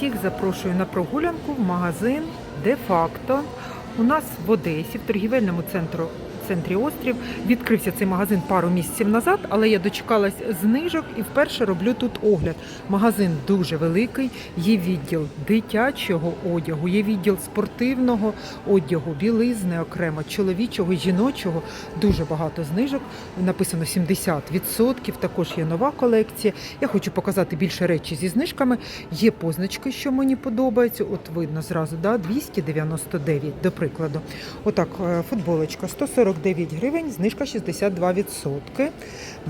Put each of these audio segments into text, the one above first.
Всіх запрошую на прогулянку в магазин де-факто. У нас в Одесі, в торгівельному центру, центрі Острів, відкрився цей магазин пару місяців назад, але я дочекалась знижок і вперше роблю тут огляд. Магазин дуже великий, є відділ дитячого одягу, є відділ спортивного одягу, білизни окремо, чоловічого, жіночого. Дуже багато знижок. Написано 70%. Також є нова колекція. Я хочу показати більше речі зі знижками. Є позначки, що мені подобаються. От видно зразу, да, 299, до прикладу. Отак, е, футболочка 149 гривень, знижка 62%.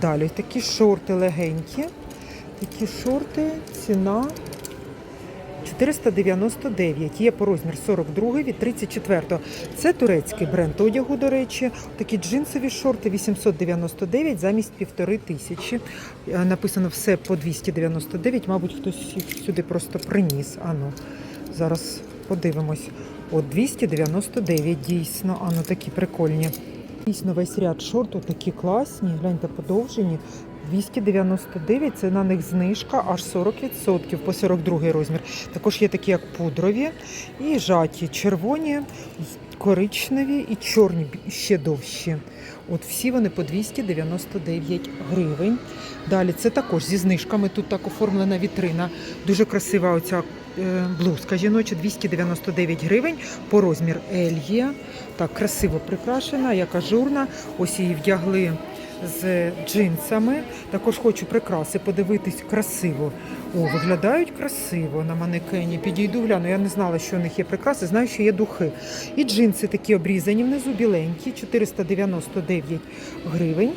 Далі такі шорти легенькі. Такі шорти, ціна 499. Є по розмір 42 від 34. Це турецький бренд одягу, до речі. Такі джинсові шорти 899 замість півтори тисячі. Е, Написано все по 299. Мабуть, хтось їх сюди просто приніс. Ану, зараз подивимось. От 299 дійсно. Ану, такі прикольні. Дійсно, весь ряд шортів такі класні, гляньте, подовжені. 299, це на них знижка аж 40% по 42 розмір. Також є такі, як пудрові і жаті, червоні, коричневі і чорні ще довші. От всі вони по 299 гривень. Далі це також зі знижками. Тут так оформлена вітрина. Дуже красива оця блузка жіноча 299 гривень по розмір L. Так, красиво прикрашена, як ажурна. Ось її вдягли з джинсами. Також хочу прикраси подивитись красиво. О, виглядають красиво на манекені. Підійду гляну. Я не знала, що у них є прикраси, знаю, що є духи. І джинси такі обрізані внизу, біленькі, 499 гривень.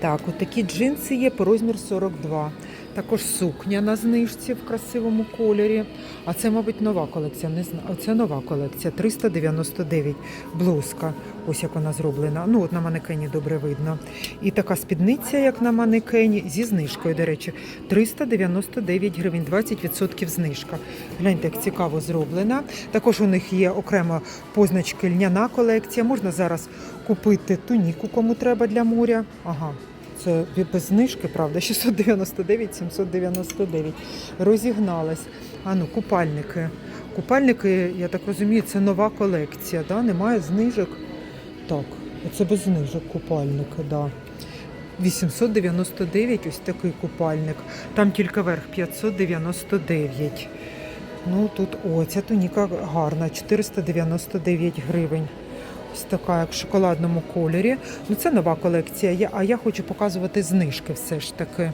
Так, от такі джинси є по розмір 42. Також сукня на знижці в красивому кольорі. А це, мабуть, нова колекція. Не знаю. Оце нова колекція. 399 блузка. Ось як вона зроблена. Ну, от на манекені добре видно. І така спідниця, як на манекені, зі знижкою, до речі, 399 гривень, 20% знижка. Гляньте, як цікаво зроблена. Також у них є окремо позначки льняна колекція. Можна зараз купити туніку, кому треба для моря. Ага, це без знижки, правда, 699, 799. Розігналась. А ну, купальники. Купальники, я так розумію, це нова колекція, да? немає знижок. Так, це без знижок купальники, да. 899 ось такий купальник. Там тільки верх 599. Ну тут, о, ця туніка гарна, 499 гривень. Ось така, як в шоколадному кольорі. Ну, це нова колекція, а я хочу показувати знижки все ж таки.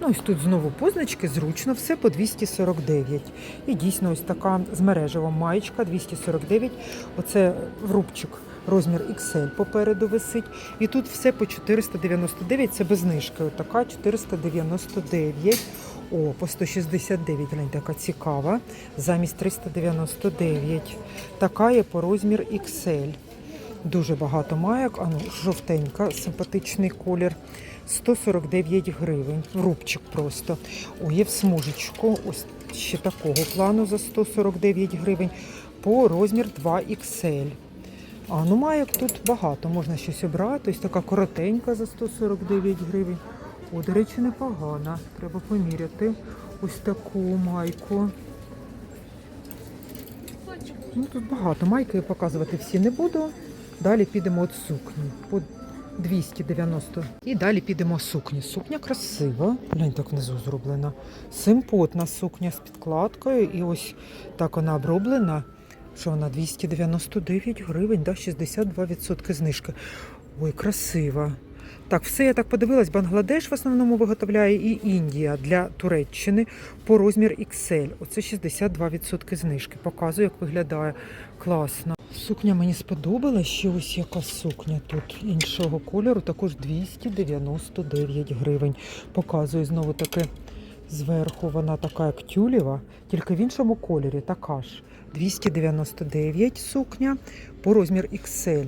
Ну, ось тут знову позначки, зручно, все по 249. І дійсно ось така з мережевом маєчка 249. Оце врубчик розмір XL попереду висить. І тут все по 499, це без знижки. Отака 499. О, по 169, гляньте, яка цікава. Замість 399. Така є по розмір XL. Дуже багато майок, а ну, жовтенька, симпатичний колір. 149 гривень. Рубчик просто. О, є в смужечку. Ось ще такого плану за 149 гривень. По розмір 2XL. А ну майок тут багато. Можна щось обрати. Ось така коротенька за 149 гривень. О, до речі, непогана. Треба поміряти. Ось таку майку. Ну, тут багато. Майки я показувати всі не буду. Далі підемо от сукні. По 290. І далі підемо сукні. Сукня красива. Глянь, так внизу зроблена. Симпотна сукня з підкладкою. І ось так вона оброблена. Що вона 299 гривень, да, 62% знижки. Ой, красива. Так, все я так подивилась. Бангладеш в основному виготовляє і Індія для Туреччини по розмір XL. Оце 62% знижки. Показую, як виглядає. Класно. Сукня мені сподобалась. Ще ось яка сукня тут іншого кольору, також 299 гривень. Показую знову таки зверху. Вона така, як тюлєва, тільки в іншому кольорі. Така ж. 299 сукня по розмір XL.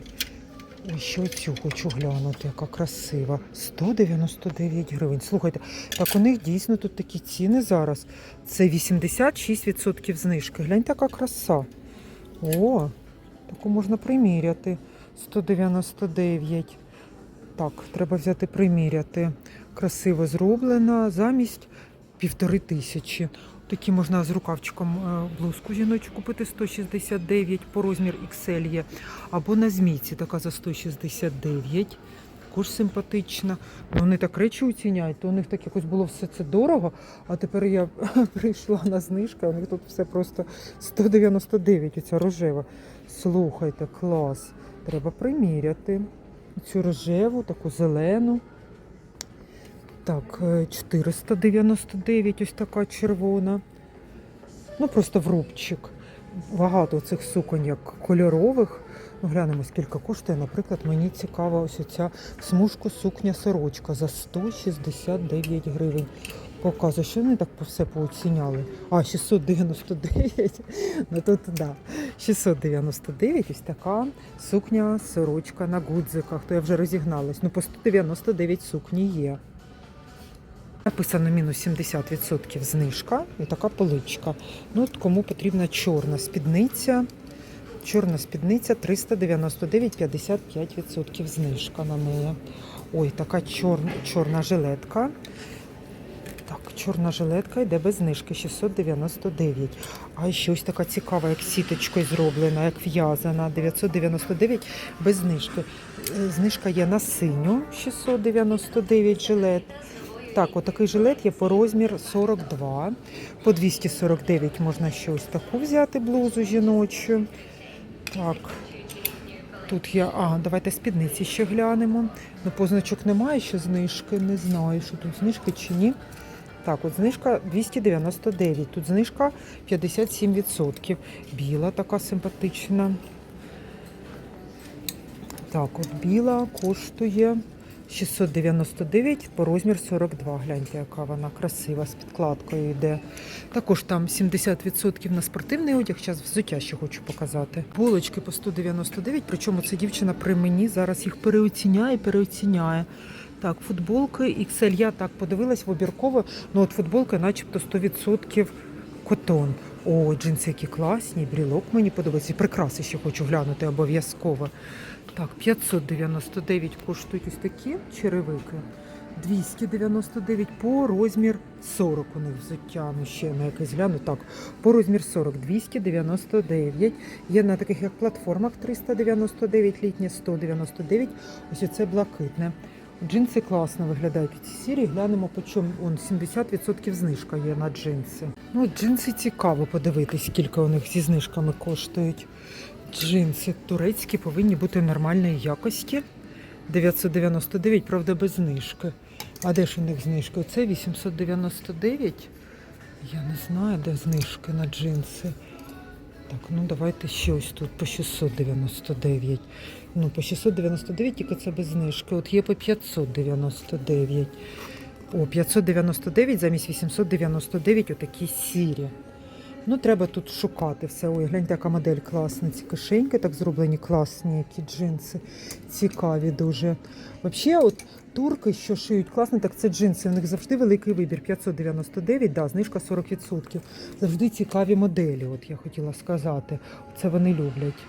Ой, ще цю хочу глянути, яка красива. 199 гривень. Слухайте, так у них дійсно тут такі ціни зараз. Це 86% знижки. Глянь, така краса. О, таку можна приміряти. 199. Так, треба взяти приміряти. Красиво зроблена замість півтори тисячі. Такі можна з рукавчиком е, блузку жіночу купити 169 по розмір XL є. Або на змійці така за 169. Також симпатична. Ну, Вони так речі оціняють, то у них так якось було все це дорого. А тепер я прийшла на знижку, у них тут все просто 199, оця рожева. Слухайте, клас. Треба приміряти. Цю рожеву, таку зелену. Так, е, 499, ось така червона. Ну, просто в рубчик. Багато цих суконь як кольорових. Ну, глянемо, скільки коштує. Наприклад, мені цікава ось ця смужку сукня сорочка за 169 гривень. Показує, що вони так все пооціняли. А, 699. Ну тут да. 699, ось така сукня сорочка на гудзиках. То я вже розігналась. Ну, по 199 сукні є. Написано мінус 70% знижка і така поличка. Ну, от кому потрібна чорна спідниця. Чорна спідниця 399, 55% знижка на неї. Ой, така чор, чорна жилетка. Так, чорна жилетка йде без знижки 699. А ще ось така цікава, як сіточкою зроблена, як в'язана. 999 без знижки. Е, Знижка є на синю 699 жилет. Так, отакий жилет є по розмір 42. По 249 можна ще ось таку взяти блузу жіночу. Так. Тут я. А, давайте спідниці ще глянемо. Ну, позначок немає ще знижки. Не знаю, що тут знижки чи ні. Так, от знижка 299. Тут знижка 57%. Біла така симпатична. Так, от біла коштує 699 по розмір 42. Гляньте, яка вона красива, з підкладкою йде. Також там 70% на спортивний одяг. Зараз взуття ще хочу показати. Булочки по 199, причому це дівчина при мені зараз їх переоціняє, переоціняє. Так, футболки XL, я так подивилась вибірково, ну от футболка начебто 100% котон. О, джинси які класні, брілок мені подобається. Прикраси ще хочу глянути обов'язково. Так, 599 коштують ось такі черевики. 299 по розмір 40 у них взуття. Ну ще на якесь гляну. Так, по розмір 40, 299. Є на таких як платформах 399, літнє 199. Ось оце блакитне. Джинси класно виглядають у цій сірі. Глянемо по чому. Он 70% знижка є на джинси. Ну, джинси цікаво подивитись, скільки у них зі знижками коштують. Джинси турецькі повинні бути нормальної якості. 999, правда, без знижки. А де ж у них знижка? Це 899. Я не знаю, де знижки на джинси. Так, ну давайте ще ось тут по 699. Ну, по 699, тільки це без знижки. От є по 599. О, 599 замість 899 отакі сірі. Ну, треба тут шукати все. Ой, гляньте, яка модель класна. Ці кишеньки так зроблені, класні, які джинси. Цікаві дуже. Взагалі, от турки, що шиють класно, так це джинси. У них завжди великий вибір. 599, да, знижка 40%. Завжди цікаві моделі, от я хотіла сказати. Це вони люблять.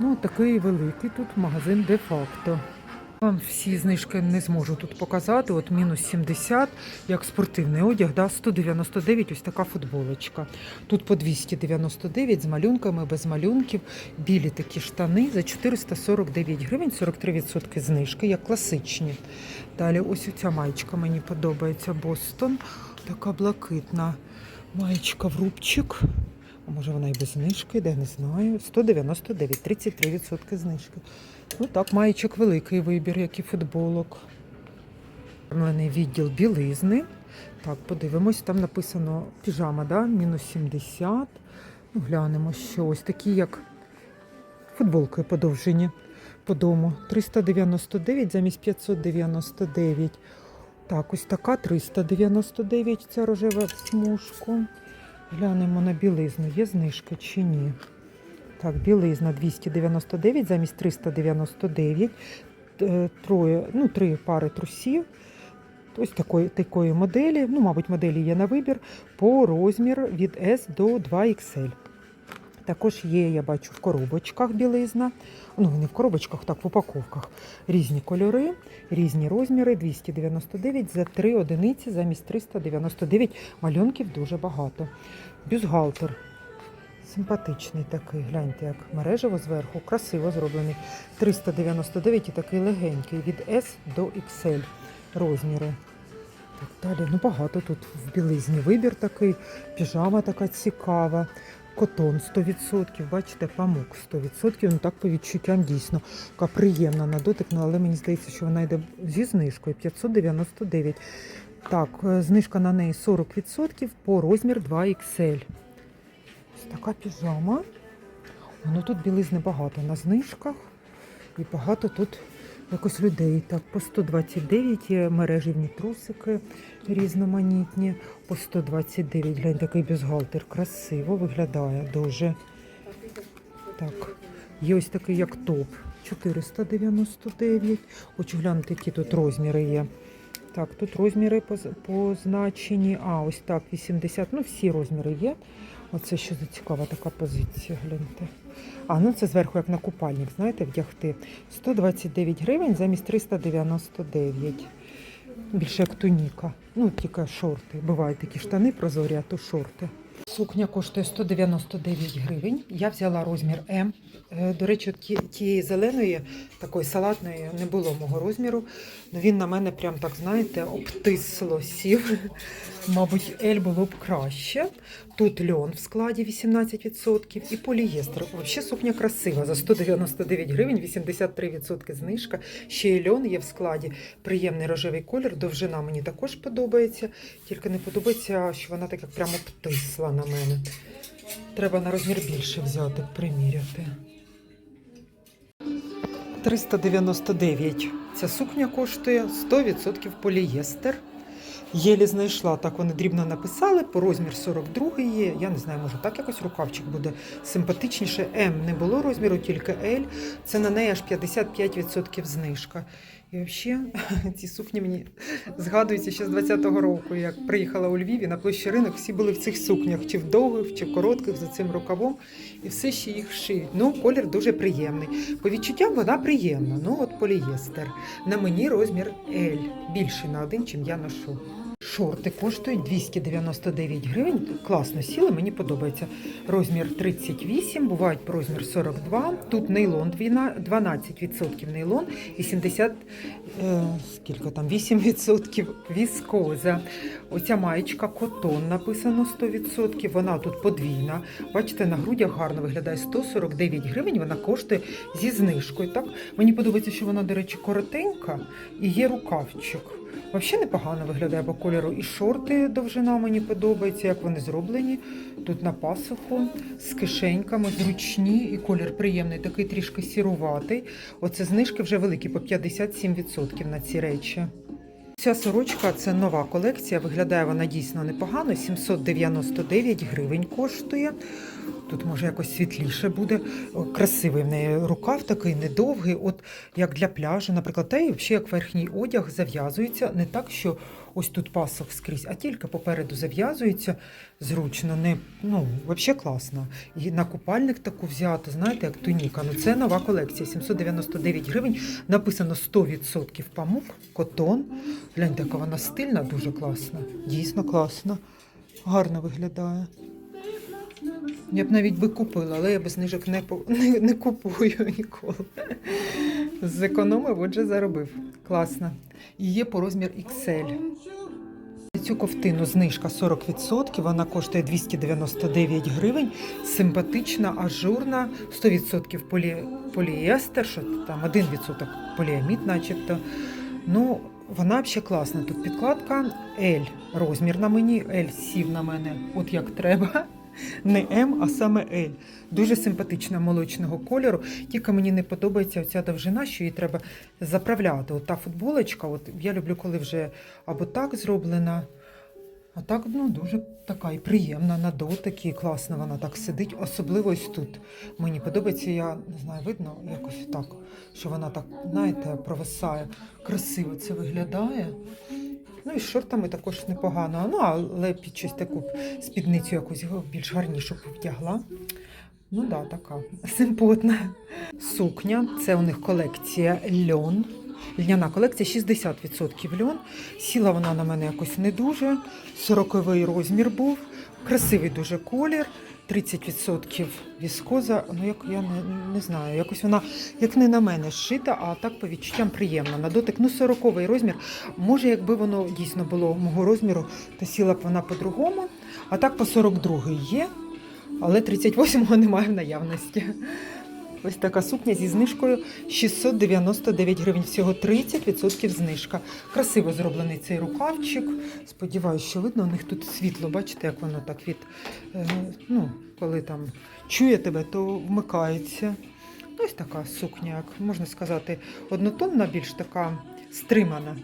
Ну, такий великий тут магазин де-факто. Вам всі знижки не зможу тут показати. От мінус 70, як спортивний одяг, да, 199, ось така футболочка. Тут по 299 з малюнками, без малюнків. Білі такі штани за 449 гривень, 43% знижки, як класичні. Далі ось ця маєчка мені подобається. Бостон. Така блакитна маєчка в рубчик. Може вона і без знижки, де не знаю. 199, 33% знижки. Ну так, маєчок великий вибір, як і футболок. Оформлений відділ білизни. Так, подивимось, там написано піжама, да? мінус 70. Ну, глянемо, що ось такі, як футболки подовжені по дому. 399 замість 599. Так, ось така 399, ця рожева смужку. Глянемо на білизну, є знижка чи ні. Так, білизна 299 замість 399. Е, Троє, ну, три пари трусів. Ось такої, такої моделі. Ну, мабуть, моделі є на вибір по розмір від S до 2XL. Також є, я бачу, в коробочках білизна. Ну, не в коробочках, так, в упаковках. Різні кольори, різні розміри. 299 за 3 одиниці замість 399. Малюнків дуже багато. Бюстгальтер. Симпатичний такий, гляньте, як мережево зверху, красиво зроблений. 399 і такий легенький від S до XL розміри. Так далі. Ну багато тут в білизні вибір такий, піжама така цікава. Котон 100%, бачите, памук 100%, ну так по відчуттям дійсно. Така приємна на дотик, ну, але мені здається, що вона йде зі знижкою 599. Так, е, знижка на неї 40% по розмір 2XL. Ось така піжама. Ну тут білизни багато на знижках. І багато тут якось людей. Так, по 129 є мереживні трусики різноманітні. По 129. Глянь, такий бюстгальтер. Красиво виглядає дуже. Так, є ось такий як топ. 499. Хочу глянути, які тут розміри є. Так, тут розміри позначені. А, ось так, 80. Ну, всі розміри є. Оце що за цікава така позиція, гляньте. А, ну це зверху як на купальник, знаєте, вдягти. 129 гривень замість 399. Більше як туніка. Ну, тільки шорти. Бувають такі штани прозорі, а то шорти. Сукня коштує 199 гривень. Я взяла розмір М. Е, До речі, тієї зеленої, такої салатної, не було мого розміру. Ну, він на мене прям так, знаєте, обтисло сів. Мабуть, L було б краще. Тут льон в складі 18% і полієстер. Взагалі сукня красива. За 199 гривень, 83% знижка. Ще й льон є в складі. Приємний рожевий колір. Довжина мені також подобається. Тільки не подобається, що вона так як прямо обтисла на мене. Треба на розмір більше взяти, приміряти. 399. Ця сукня коштує 100% полієстер. Єлі знайшла, так вони дрібно написали, по розмір 42 є. Я не знаю, може так якось рукавчик буде симпатичніше. М не було розміру, тільки L. Це на неї аж 55% знижка. І взагалі ці сукні мені згадуються ще з 20-го року, як приїхала у Львів і на площі ринок, всі були в цих сукнях, чи в довгих, чи в коротких, за цим рукавом, і все ще їх шиють. Ну, колір дуже приємний. По відчуттям вона приємна. Ну, от полієстер. На мені розмір L. Більший на один, чим я ношу. Шорти коштують 299 гривень. Класно сіли, мені подобається. Розмір 38, бувають по розмір 42. Тут нейлон двіна- 12% нейлон, 80, е, скільки там, 8% віскоза. Оця маєчка котон написано 100%. Вона тут подвійна. Бачите, на грудях гарно виглядає 149 гривень. Вона коштує зі знижкою. Так мені подобається, що вона, до речі, коротенька і є рукавчик. Взагалі непогано виглядає по кольору. І шорти довжина мені подобається, як вони зроблені. Тут на пасуху з кишеньками, зручні, і колір приємний, такий трішки сіруватий. Оце знижки вже великі, по 57% на ці речі. Ця сорочка це нова колекція. Виглядає вона дійсно непогано. 799 гривень коштує. Тут може якось світліше буде. Красивий в неї рукав такий недовгий, от як для пляжу, наприклад, та й взагалі як верхній одяг зав'язується не так, що ось тут пасок скрізь, а тільки попереду зав'язується зручно. Не ну взагалі класно. І на купальник таку взяти, знаєте, як туніка. Ну це нова колекція. 799 гривень. Написано 100% памук, котон. Гляньте, яка вона стильна, дуже класна. Дійсно класна. Гарно виглядає. Я б навіть би купила, але я без знижок не, не, не купую ніколи. Зекономив, отже, заробив. Класно. І є по розмір XL. Цю ковтину знижка 40%, вона коштує 299 гривень. Симпатична, ажурна, 100% полі, поліестер, що там 1% поліамід, начебто. Ну, вона взагалі класна. Тут підкладка L розмір на мені, L сів на мене, от як треба. Не М, а саме L. Дуже симпатична молочного кольору. Тільки мені не подобається оця довжина, що її треба заправляти. От та футболочка, от я люблю, коли вже або так зроблена. А так ну, дуже така і приємна на дотик, і класно вона так сидить. Особливо ось тут. Мені подобається, я не знаю, видно якось так, що вона так, знаєте, провисає. Красиво це виглядає. Ну і з шортами також непогано. Ну, але під щось таку спідницю якусь більш гарнішу б вдягла. Ну да, така симпотна. Сукня. Це у них колекція льон. Льняна колекція 60% льон. Сіла вона на мене якось не дуже. 40-й розмір був. Красивий дуже колір. 30% віскоза. Ну, як я не, не знаю, якось вона як не на мене зшита, а так по відчуттям приємна. На дотик, ну 40-й розмір. Може, якби воно дійсно було мого розміру, то сіла б вона по-другому. А так по 42-й є, але 38-го немає в наявності. Ось така сукня зі знижкою 699 гривень. Всього 30% знижка. Красиво зроблений цей рукавчик. Сподіваюсь, що видно, у них тут світло. Бачите, як воно так від. е, ну, коли там чує тебе, то вмикається. Ось така сукня, як можна сказати, однотонна, більш така стримана.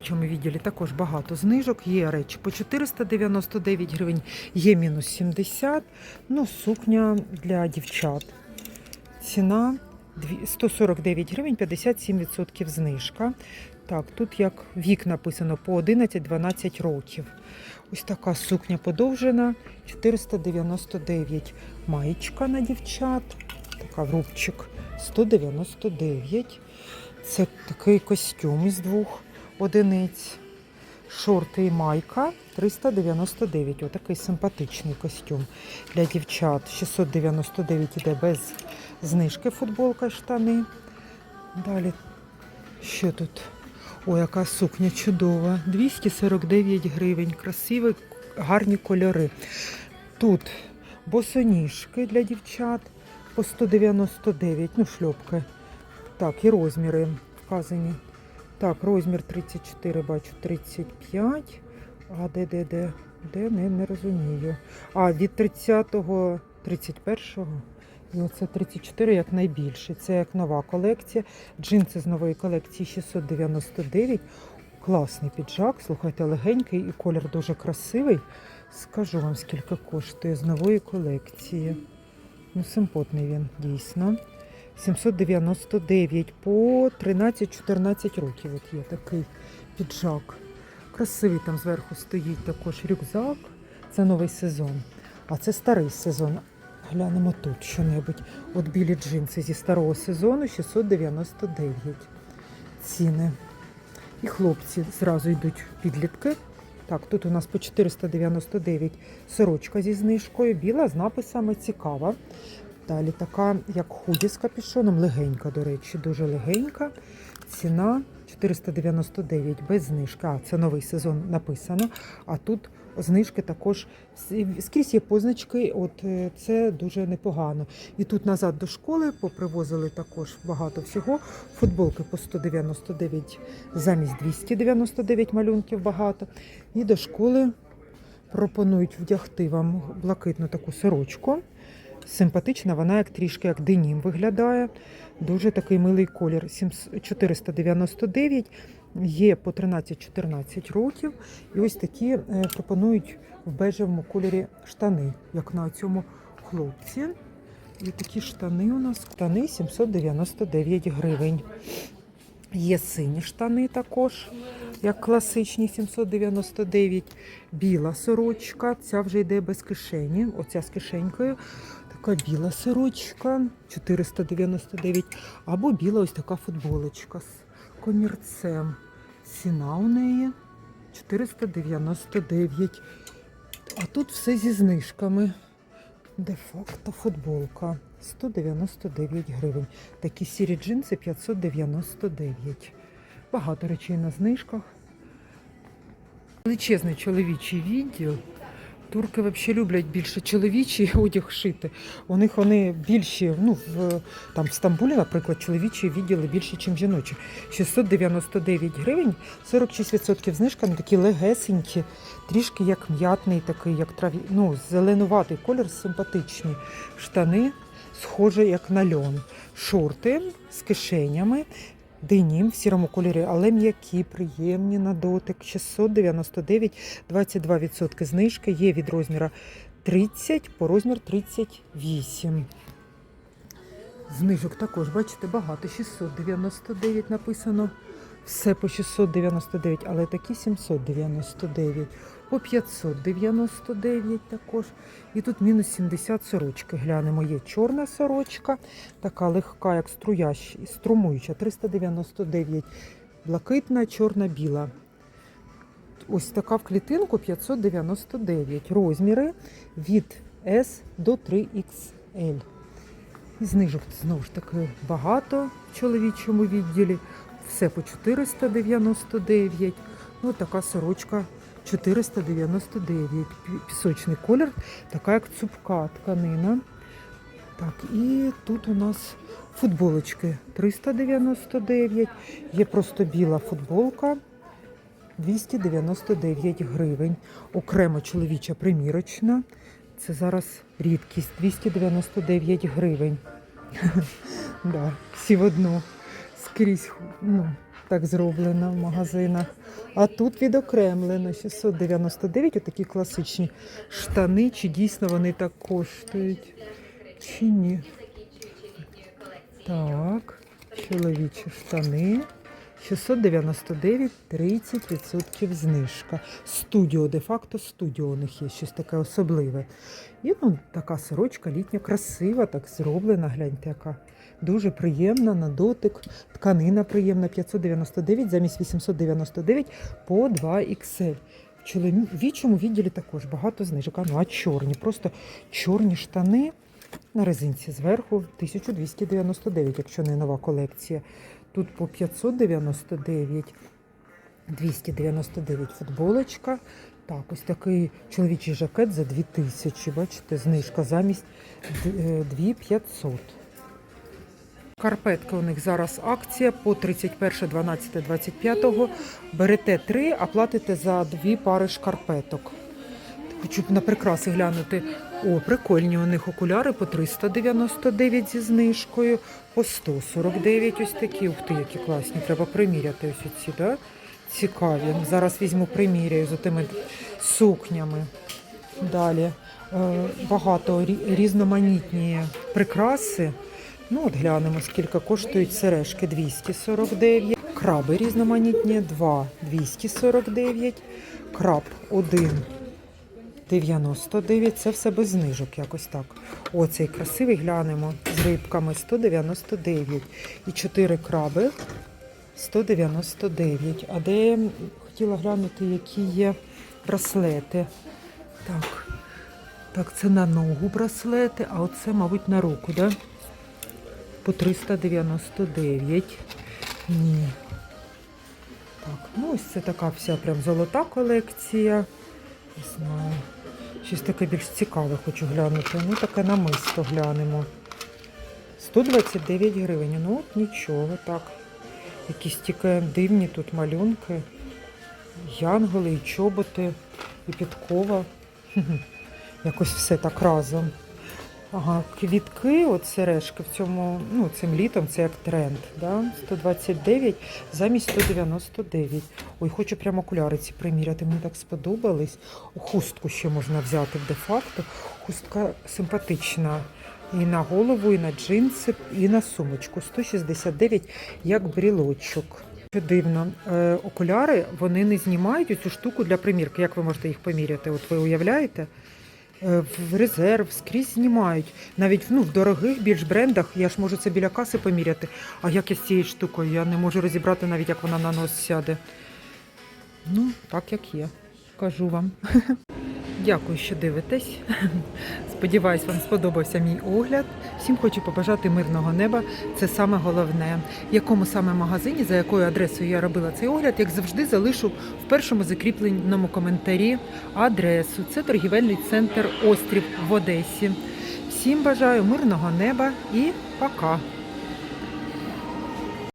В цьому відділі також багато знижок. Є речі по 499 гривень, є мінус 70. Ну, сукня для дівчат. Ціна 149 гривень, 57% знижка. Так, тут як вік написано по 11-12 років. Ось така сукня подовжена, 499. Маєчка на дівчат, така рубчик, 199. Це такий костюм із двох одиниць. Шорти і майка 399. Отакий симпатичний костюм для дівчат. 699 іде без знижки футболка штани. Далі, що тут? О, яка сукня чудова. 249 гривень. Красиві, гарні кольори. Тут босоніжки для дівчат по 199, ну, шльопки. Так, і розміри вказані. Так, розмір 34, бачу, 35. А де, де, де? Де, не, не розумію. А, від 30-го, 31-го. І оце 34 як найбільше. Це як нова колекція. Джинси з нової колекції 699. Класний піджак, слухайте, легенький і колір дуже красивий. Скажу вам, скільки коштує з нової колекції. Ну, симпотний він, дійсно. 799 по 13-14 років. От є такий піджак. Красивий там зверху стоїть також рюкзак. Це новий сезон. А це старий сезон. Глянемо тут що-небудь. От білі джинси зі старого сезону 699 ціни. І хлопці зразу йдуть підлітки. Так, тут у нас по 499 сорочка зі знижкою, біла з написами цікава. Далі така, як худі з капюшоном, легенька, до речі, дуже легенька. Ціна 499 без знижки. А, це новий сезон написано. А тут знижки також скрізь є позначки. От е, це дуже непогано. І тут назад до школи попривозили також багато всього. Футболки по 199 замість 299 малюнків багато. І до школи пропонують вдягти вам блакитну таку сорочку. Симпатична, вона як трішки як денім виглядає. Дуже такий милий колір. 499, є по 13-14 років. І ось такі е, пропонують в бежевому кольорі штани, як на цьому хлопці. І такі штани у нас штани 799 гривень. Є сині штани також, як класичні 799. Біла сорочка, ця вже йде без кишені. Оця з кишенькою. Така біла сорочка 499. Або біла ось така футболочка з комірцем. Ціна у неї 499. А тут все зі знижками. Де-факто футболка 199 гривень. Такі сірі джинси 599. Багато речей на знижках. Величезний чоловічий відділ. Турки взагалі люблять більше чоловічий одяг шити. У них вони більші, ну в там в Стамбулі, наприклад, чоловічі відділи більше, ніж жіночі. 699 гривень, 46% знижка на такі легесенькі, трішки як м'ятний, такий, як траві, ну, зеленуватий колір, симпатичні штани, схоже, як на льон. Шорти з кишенями. Денім в сірому кольорі, але м'які, приємні на дотик. 699, 22% знижки. Є від розміра 30 по розмір 38. Знижок також, бачите, багато. 699 написано. Все по 699, але такі 799. По 599 також. І тут мінус 70 сорочки. Глянемо, є чорна сорочка, така легка, як струящ, струмуюча, 399. Блакитна, чорна, біла. Ось така в клітинку 599. Розміри від S до 3XL. І знижок знову ж таки багато в чоловічому відділі. Все по 499. Ну, така сорочка 499. Пісочний колір, така як цупка тканина. Так, і тут у нас футболочки 399. Є просто біла футболка 299 гривень. Окремо чоловіча примірочна. Це зараз рідкість 299 гривень. всі в одну. Скрізь ну, так зроблено в магазинах. А тут відокремлено 699, отакі класичні штани. Чи дійсно вони так коштують? Чи ні? Так, чоловічі штани. 699, 30% знижка. Студіо, де-факто студіо у них є щось таке особливе. І ну, така сорочка літня, красива, так зроблена, гляньте, яка. Дуже приємна на дотик. Тканина приємна, 599 замість 899 по 2 XL. В чоловічому відділі також багато знижок. Ну а чорні, просто чорні штани на резинці зверху 1299, якщо не нова колекція. Тут по 599, 299 футболочка. Так, ось такий чоловічий жакет за 2000. Бачите, знижка замість д- е, 2500. Карпетка у них зараз акція по 31, 12, 25. Берете три, а платите за дві пари шкарпеток. Хочу б на прикраси глянути. О, прикольні у них окуляри по 399 зі знижкою, по 149 ось такі. Ух ти, які класні. Треба приміряти ось ці, да? Цікаві. Зараз візьму приміряю з тими сукнями. Далі е, багато різноманітні прикраси. Ну, от глянемо, скільки коштують сережки 249, краби різноманітні 2 249, краб 1 99. Це все без знижок, якось так. О, цей красивий глянемо з рибками 199. І 4 краби 199. А де я хотіла глянути, які є браслети. Так. Так, це на ногу браслети, а оце, мабуть, на руку, да? По 399. Ні. Так, ну ось це така вся прям золота колекція. Не знаю. Щось таке більш цікаве хочу глянути. Ну, таке намисто глянемо. 129 гривень. Ну, от нічого, так. Якісь тільки дивні тут малюнки. Янголи, і чоботи, і підкова. Якось все так разом. Ага, квітки, от сережки в цьому, ну, цим літом це як тренд. Да? 129 замість 199. Ой, хочу прямо окуляри ці приміряти. Мені так сподобались. Хустку ще можна взяти де-факто. Хустка симпатична. І на голову, і на джинси, і на сумочку. 169 як брілочок. Дивно, е, окуляри вони не знімають цю штуку для примірки. Як ви можете їх поміряти? От ви уявляєте? Е, В резерв скрізь знімають. Навіть ну, в дорогих більш брендах я ж можу це біля каси поміряти. А як я з цією штукою? Я не можу розібрати навіть, як вона на нос сяде. Ну, так як є. Кажу вам. Дякую, що дивитесь. Сподіваюсь, вам сподобався мій огляд. Всім хочу побажати мирного неба. Це саме головне. Якому саме магазині, за якою адресою я робила цей огляд, як завжди, залишу в першому закріпленому коментарі адресу. Це торгівельний центр Острів в Одесі. Всім бажаю мирного неба і пока!